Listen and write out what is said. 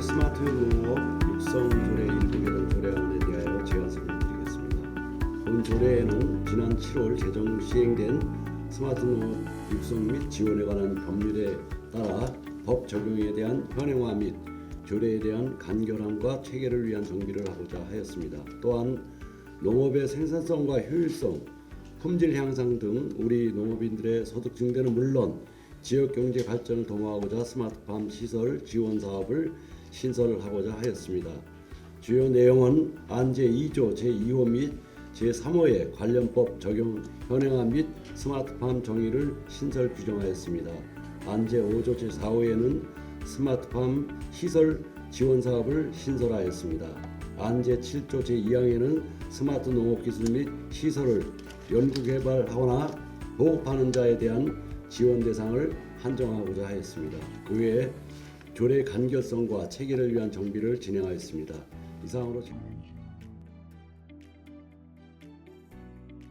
스마트 농어 육성조례 일부 개정 조례안에 대하여 제안 설명 드리겠습니다. 본 조례에는 지난 7월 제정 시행된 스마트 노어 육성 및 지원에 관한 법률에 따라 법 적용에 대한 현행화 및 조례에 대한 간결함과 체계를 위한 정비를 하고자 하였습니다. 또한 농업의 생산성과 효율성, 품질 향상 등 우리 농업인들의 소득 증대는 물론 지역 경제 발전을 도모하고자 스마트팜 시설 지원 사업을 신설하고자 하였습니다. 주요 내용은 안 제 2조 제2호 및 제3호의 관련법 적용 현행화 및 스마트팜 정의를 신설 규정하였습니다. 안 제 5조 제4호에는 스마트팜 시설 지원 사업을 신설하였습니다. 안 제 7조 제2항에는 스마트 농업 기술 및 시설을 연구 개발하거나 보급하는 자에 대한 지원 대상을 한정하고자 하였습니다. 그 외에 조례 간결성과 체계를 위한 정비를 진행하였습니다. 이상으로 질-